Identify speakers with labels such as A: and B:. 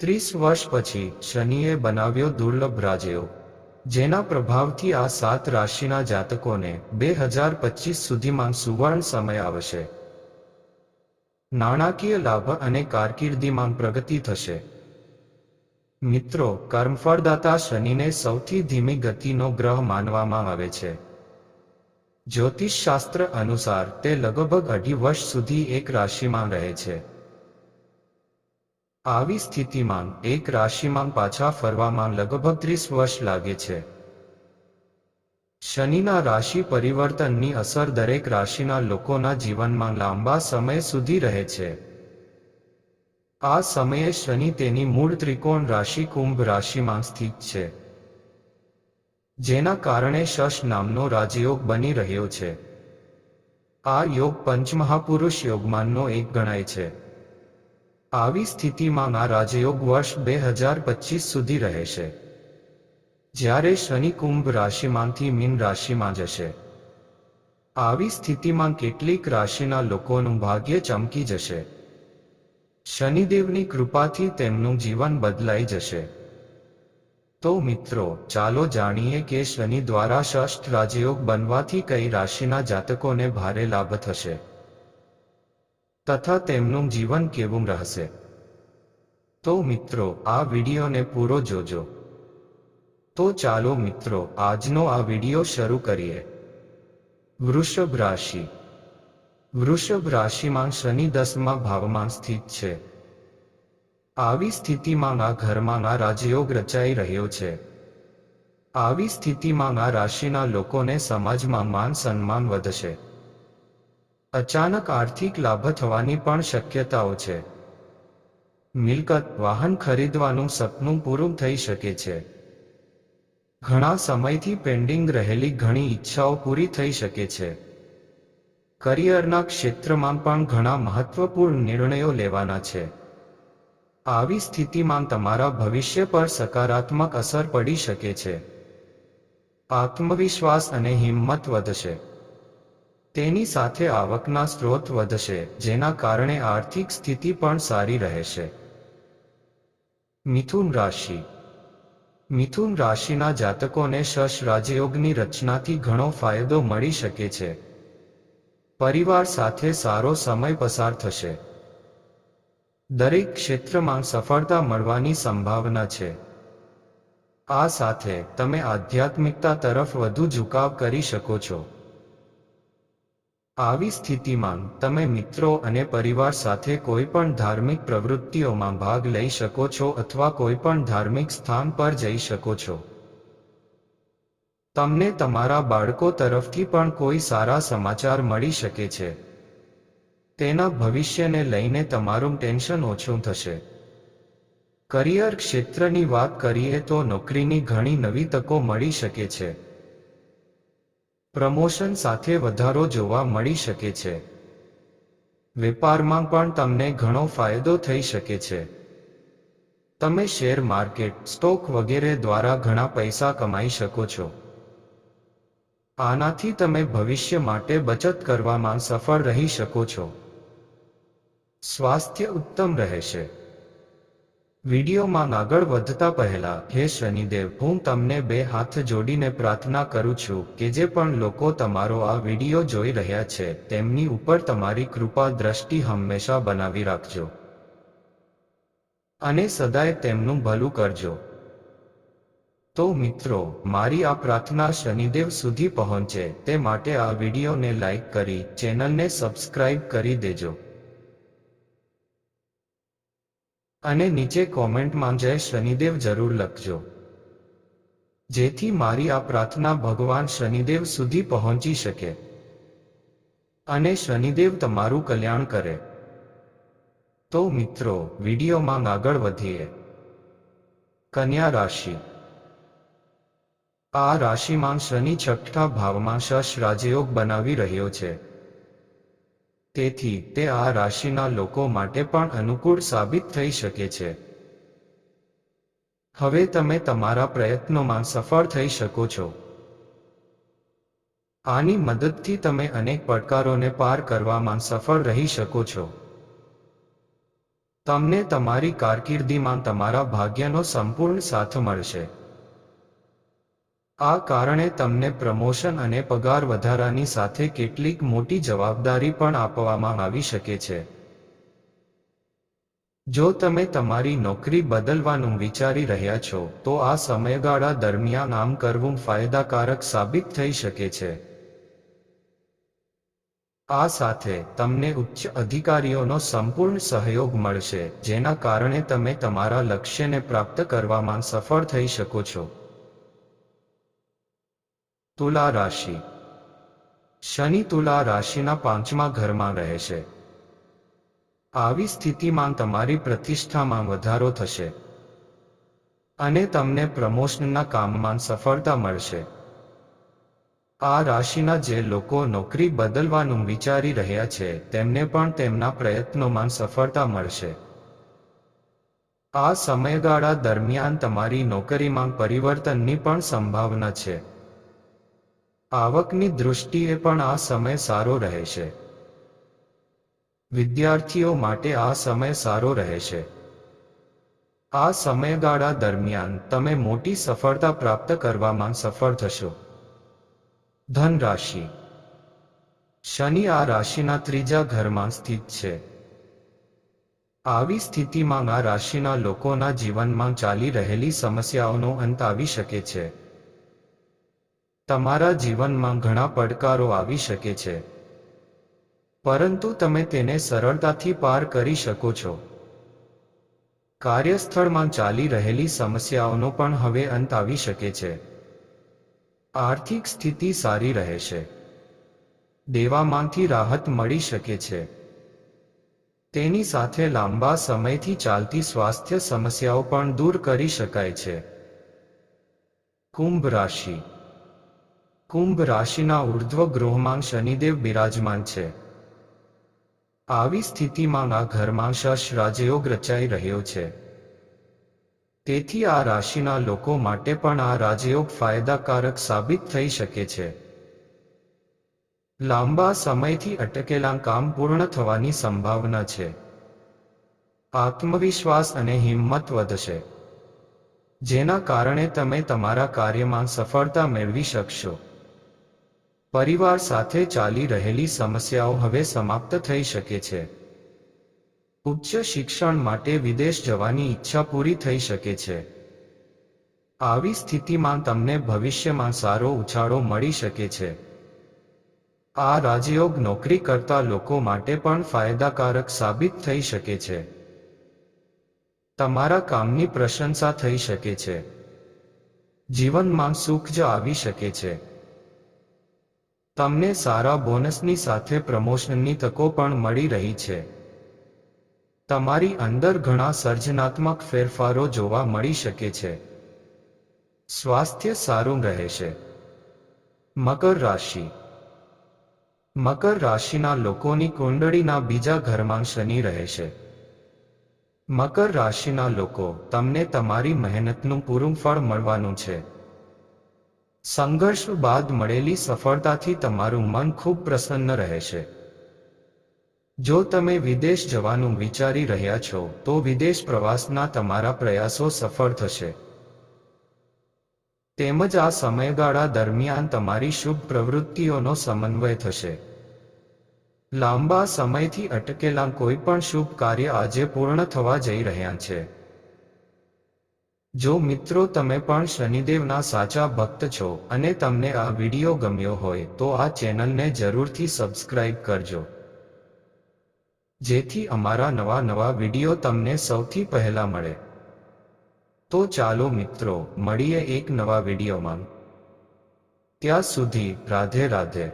A: ત્રીસ વર્ષ પછી શનિએ બનાવ્યો દુર્લભ રાજયો, જેના પ્રભાવથી આ સાત રાશિના જાતકોને બે હજાર પચીસ સુધીમાં સુવર્ણ સમય આવશે. નાણાકીય લાભ અને કારકિર્દીમાં પ્રગતિ થશે. મિત્રો, કર્મફળદાતા શનિને સૌથી ધીમી ગતિનો ગ્રહ માનવામાં આવે છે. જ્યોતિષશાસ્ત્ર અનુસાર તે લગભગ અઢી વર્ષ સુધી એક રાશિમાં રહે છે. આવી સ્થિતિમાં એક રાશિમાં પાછા ફરવામાં લગભગ ત્રીસ વર્ષ લાગે છે. શનિના રાશિ પરિવર્તનની અસર દરેક રાશિના લોકોના જીવનમાં લાંબા સમય સુધી રહે છે. આ સમયે શનિ તેની મૂળ ત્રિકોણ રાશિ કુંભ રાશિમાં સ્થિત છે. જેના કારણે શશ નામનો રાજયોગ બની રહ્યો છે. આ યોગ પંચમહાપુરુષ યોગમાંનો એક ગણાય છે. આવી સ્થિતિમાં આ રાજયોગ વર્ષ બે હજાર પચીસ સુધી રહેશે. જ્યારે શનિ કુંભ રાશિમાંથી મીન રાશિમાં જશે. આવી સ્થિતિમાં કેટલીક રાશિના લોકોનું ભાગ્ય ચમકી જશે. શનિદેવની કૃપાથી તેમનું જીવન બદલાઈ જશે. તો મિત્રો, ચાલો જાણીએ કે શનિ દ્વારા ષષ્ઠ રાજયોગ બનવાથી કઈ રાશિના જાતકોને ભારે લાભ થશે. તથા તેમનું જીવન કેવું રહેશે? તો મિત્રો, આ વિડીયોને પૂરો જોજો. તો ચાલો મિત્રો, આજનો આ વીડિયો શરૂ કરીએ. વૃષભ રાશિ. વૃષભ રાશિમાં શનિ દસમા ભાવમાં સ્થિત છે. આવી સ્થિતિમાં આ ઘરમાં આ રાજયોગ રચાઈ રહ્યો છે. આવી સ્થિતિમાં આ રાશિના લોકોને સમાજમાં માન સન્માન વધશે. અચાનક આર્થિક લાભ થવાની પણ શક્યતાઓ છે. મિલકત, વાહન ખરીદવાનું સપનું પૂરું થઈ શકે છે. ઘણા સમયથી પેન્ડિંગ રહેલી ઘણી ઈચ્છાઓ પૂરી થઈ શકે છે. કરિયરના ક્ષેત્રમાં પણ ઘણા મહત્વપૂર્ણ નિર્ણયો લેવાના છે. આવી સ્થિતિમાં તમારા ભવિષ્ય પર સકારાત્મક અસર પડી શકે છે. આત્મવિશ્વાસ અને હિંમત વધશે. તેની સાથે આવકના સ્ત્રોત વધશે, જેના કારણે આર્થિક સ્થિતિ પણ સારી રહેશે. મિથુન રાશિ. મિથુન રાશિના જાતકોને શશ રાજયોગની રચનાથી ઘણો ફાયદો મળી શકે છે. પરિવાર સાથે સારો સમય પસાર થશે. દરેક ક્ષેત્રમાં સફળતા મળવાની સંભાવના છે. આ સાથે તમે આધ્યાત્મિકતા તરફ વધુ ઝુકાવ કરી શકો છો. આવી સ્થિતિમાં તમે મિત્રો અને પરિવાર સાથે કોઈ પણ ધાર્મિક પ્રવૃત્તિઓમાં ભાગ લઈ શકો છો અથવા કોઈ પણ ધાર્મિક સ્થાન પર જઈ શકો છો. તમને તમારા બાળકો તરફથી પણ કોઈ સારા સમાચાર મળી શકે છે. તેના ભવિષ્યને લઈને તમારું ટેન્શન ઓછું થશે. કરિયર ક્ષેત્રની વાત કરીએ તો નોકરીની ઘણી નવી તકો મળી શકે છે. પ્રમોશન સાથે વધારો જોવા મળી શકે છે. વેપારમાં પણ તમને ઘણો ફાયદો થઈ શકે છે. તમે શેર માર્કેટ, સ્ટોક વગેરે દ્વારા ઘણા પૈસા કમાઈ શકો છો. આનાથી તમે ભવિષ્ય માટે બચત કરવામાં સફળ રહી શકો છો. સ્વાસ્થ્ય ઉત્તમ રહેશે. વિડીયોમાં આગળ વધતા પહેલા, હે શનિદેવ, હું તમને બે હાથ જોડીને પ્રાર્થના કરું છું કે જે પણ લોકો તમારો આ વીડિયો જોઈ રહ્યા છે, તેમની ઉપર તમારી કૃપા દ્રષ્ટિ હંમેશા બનાવી રાખજો. અને સદાય તેમનું ભલું કરજો. તો મિત્રો, મારી આ પ્રાર્થના શનિદેવ સુધી પહોંચે, તે માટે આ વિડીયોને લાઈક કરી, ચેનલને સબસ્ક્રાઇબ કરી દેજો. અને નીચે કોમેન્ટમાં જય શનિદેવ જરૂર લખજો. જેથી મારી આ પ્રાર્થના ભગવાન શનિદેવ સુધી પહોંચી શકે. અને શનિદેવ તમારું કલ્યાણ કરે. તો મિત્રો, વિડીયોમાં આગળ વધીએ. કન્યા રાશિ. આ રાશિમાં શનિ છઠ્ઠા ભાવમાં શશ રાજયોગ બનાવી રહ્યો છે. તેથી, તે આ રાશિના લોકો માટે પણ અનુકૂળ સાબિત થઈ શકે છે. હવે તમે તમારા પ્રયત્નોમાં સફળ થઈ શકો છો. આની મદદથી તમે અનેક પડકારોને પાર કરવામાં સફળ રહી શકો છો. તમને તમારી કારકિર્દીમાં તમારા ભાગ્યનો સંપૂર્ણ સાથ મળશે. આ કારણે તમને પ્રમોશન અને પગાર વધારાની સાથે કેટલીક મોટી જવાબદારી પણ આપવામાં આવી શકે છે. જો તમે તમારી નોકરી બદલવાનું વિચારી રહ્યા છો, તો આ સમયગાળા દરમિયાન આમ કરવું ફાયદાકારક સાબિત થઈ શકે છે. આ સાથે તમને ઉચ્ચ અધિકારીઓનો સંપૂર્ણ સહયોગ મળશે, જેના કારણે તમે તમારા લક્ષ્યને પ્રાપ્ત કરવામાં સફળ થઈ શકો છો. તુલા રાશિ. શનિ તુલા રાશિના પાંચમા ઘરમાં રહે છે. આવી સ્થિતિમાં તમારી પ્રતિષ્ઠામાં વધારો થશે. અને તમને પ્રમોશનના કામમાં સફળતા મળશે. આ રાશિના જે લોકો નોકરી બદલવાનું વિચારી રહ્યા છે, તેમને પણ તેમના પ્રયત્નોમાં સફળતા મળશે. આ સમયગાળા દરમિયાન તમારી નોકરીમાં પરિવર્તનની પણ સંભાવના છે. આવકની દૃષ્ટિએ પણ આ સમય સારો રહેશે વિદ્યાર્થીઓ માટે આ સમય સારો રહેશે આ સમયગાળા દરમિયાન તમે મોટી સફળતા પ્રાપ્ત કરવામાં સફળ થશો. ધન રાશિ શનિ આ રાશિના ત્રીજા ઘરમાં સ્થિત છે. આવી સ્થિતિમાં આ રાશિના લોકોના જીવનમાં ચાલી રહેલી સમસ્યાઓનો અંત આવી શકે છે. તમારા જીવનમાં ઘણા પડકારો આવી શકે છે. પરંતુ તમે તેને સરળતાથી પાર કરી શકો છો. કાર્યસ્થળમાં ચાલી રહેલી સમસ્યાઓનો પણ હવે અંત આવી શકે છે. આર્થિક સ્થિતિ સારી રહેશે. દેવામાંથી રાહત મળી શકે છે. તેની સાથે લાંબા સમયથી ચાલતી સ્વાસ્થ્ય સમસ્યાઓ પણ દૂર કરી શકાય છે. કુંભ રાશિ કુંભ રાશિના ઉર્ધ્વ ગૃહમાં શનિદેવ બિરાજમાન છે. આવી સ્થિતિમાં આ ઘરમાં શશ રાજયોગ રચાઈ રહ્યો છે. તેથી આ રાશિના લોકો માટે પણ આ રાજયોગ ફાયદાકારક સાબિત થઈ શકે છે. લાંબા સમયથી અટકેલા કામ પૂર્ણ થવાની સંભાવના છે. આત્મવિશ્વાસ અને હિંમત વધશે. જેના કારણે તમે તમારા કાર્યમાં સફળતા મેળવી શકશો. પરિવાર સાથે ચાલી રહેલી સમસ્યાઓ હવે સમાપ્ત થઈ શકે છે. ઉચ્ચ શિક્ષણ માટે વિદેશ જવાની ઈચ્છા પૂરી થઈ શકે છે. આવી સ્થિતિમાં તમને ભવિષ્યમાં સારો ઉછાળો મળી શકે છે. આ રાજયોગ નોકરી કરતા લોકો માટે પણ ફાયદાકારક સાબિત થઈ શકે છે. તમારા કામની પ્રશંસા થઈ શકે છે. જીવનમાં સુખ જ આવી શકે છે. તમને સારા બોનસની સાથે પ્રમોશનની તકો પણ મળી રહી છે. તમારી અંદર ઘણા સર્જનાત્મક ફેરફારો જોવા મળી શકે છે. સ્વાસ્થ્ય સારું રહેશે. મકર રાશિ. મકર રાશિના લોકોની કુંડળીના બીજા ઘરમાં શનિ રહેશે. મકર રાશિના લોકો, તમને તમારી મહેનતનું પૂરું ફળ મળવાનું છે. સંઘર્ષ બાદ મળેલી સફળતાથી તમારું મન ખૂબ પ્રસન્ન રહેશે જો તમે વિદેશ જવાનું વિચારી રહ્યા છો, તો વિદેશ પ્રવાસના તમારા પ્રયાસો સફળ થશે. તેમજ આ સમયગાળા દરમિયાન તમારી શુભ પ્રવૃત્તિઓનો સમન્વય થશે. લાંબા સમયથી અટકેલા કોઈ પણ શુભ કાર્ય આજે પૂર્ણ થવા જઈ રહ્યા છે. જો મિત્રો તમે પણ શનિદેવના સાચા ભક્ત છો અને તમને આ વીડિયો ગમ્યો હોય, તો આ ચેનલને જરૂરથી સબસ્ક્રાઇબ કરજો. જેથી અમારા નવા નવા વીડિયો તમને સૌથી પહેલા મળે. તો ચાલો મિત્રો, મળીએ એક નવા વિડીયોમાં. ત્યાં સુધી રાધે રાધે.